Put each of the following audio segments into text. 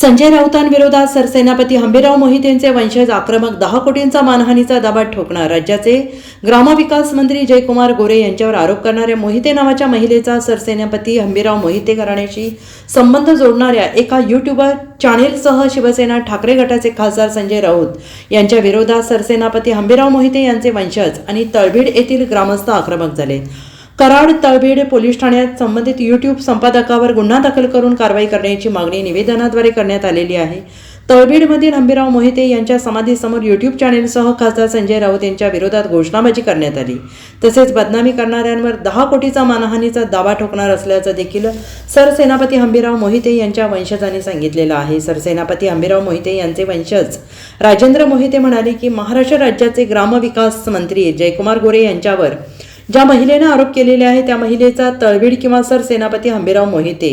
संजय राऊतांविरोधात सरसेनापती हंबीराव मोहितेंचे वंशज आक्रमक दहा कोटींचा मानहानीचा दाबा ठोकणार राज्याचे ग्रामविकास मंत्री जयकुमार गोरे यांच्यावर आरोप करणाऱ्या मोहिते नावाच्या महिलेचा सरसेनापती हंबीराव मोहिते घराण्याशी संबंध जोडणाऱ्या एका युट्यूबर चॅनेलसह शिवसेना ठाकरे गटाचे खासदार संजय राऊत यांच्या विरोधात सरसेनापती हंबीराव मोहिते यांचे वंशज आणि तळभीड येथील ग्रामस्थ आक्रमक झाले. कराड तळबीड पोलीस ठाण्यात संबंधित युट्यूब संपादकावर गुन्हा दाखल करून कारवाई करण्याची मागणी निवेदनाद्वारे करण्यात आलेली आहे. तळबीडमधील हंबीराव मोहिते यांच्या समाधीसमोर युट्यूब चॅनेलसह खासदार संजय राऊत यांच्या विरोधात घोषणाबाजी करण्यात आली. तसेच बदनामी करणाऱ्यांवर दहा कोटीचा मानहानीचा दावा ठोकणार असल्याचं देखील सरसेनापती हंबीराव मोहिते यांच्या वंशजांनी सांगितलेलं आहे. सरसेनापती हंबीराव मोहिते यांचे वंशज. राजेंद्र मोहिते म्हणाले की महाराष्ट्र राज्याचे ग्रामविकास मंत्री जयकुमार गोरे यांच्यावर ज्या महिलेनं आरोप केलेले आहे त्या महिलेचा तळवीड किंवा सरसेनापती हंबीराव मोहिते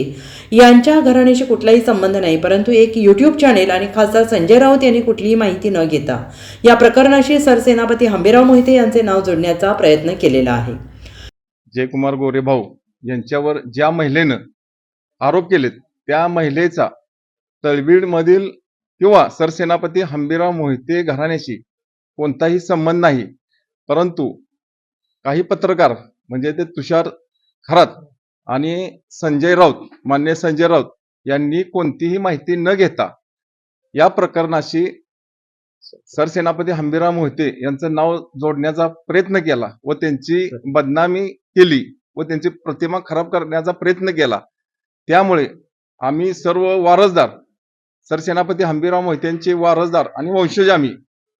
यांच्या घराण्याशी कुठलाही संबंध नाही परंतु एक यूट्यूब चॅनेल आणि खासदार संजय राऊत यांनी कुठलीही माहिती न घेता या प्रकरणाशी सरसेनापती हंबीराव मोहिते यांचे नाव जोडण्याचा प्रयत्न केलेला आहे. जयकुमार गोरे भाऊ यांच्यावर ज्या महिलेनं आरोप केलेत त्या महिलेचा तळबीडमधील किंवा सरसेनापती हंबीराव मोहिते घराण्याशी कोणताही संबंध नाही परंतु काही पत्रकार म्हणजे ते तुषार खरात आणि संजय राऊत मान्य संजय राऊत यांनी कोणतीही माहिती न घेता या प्रकरणाशी सरसेनापती हंबीराव मोहिते यांचं नाव जोडण्याचा प्रयत्न केला व त्यांची बदनामी केली व त्यांची प्रतिमा खराब करण्याचा प्रयत्न केला. त्यामुळे आम्ही सर्व वारसदार सरसेनापती हंबीराव मोहित्यांचे वारसदार आणि वंशज आम्ही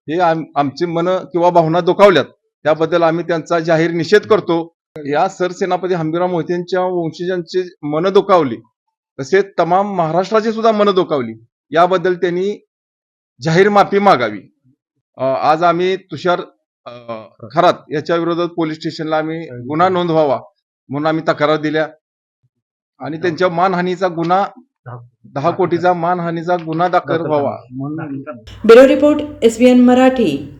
हे आम- आमची मन किंवा भावना दुखावल्यात. त्याबद्दल आम्ही त्यांचा जाहीर निषेध करतो. या सरसेनापती हंबीराव मोहितेंच्या वंशजांची मन दुखावली. तसेच तमाम महाराष्ट्राची सुद्धा मन दुखावली. याबद्दल त्यांनी जाहीर माफी मागावी. आज आम्ही तुषार खरात याच्या विरोधात पोलीस स्टेशनला आम्ही गुन्हा नोंदवावा म्हणून आम्ही तक्रार दिल्या. आणि त्यांच्या मानहानीचा गुन्हा दहा कोटीचा मानहानीचा गुन्हा दाखल व्हावा. म्हणून ब्युरो रिपोर्ट एसबीएन मराठी.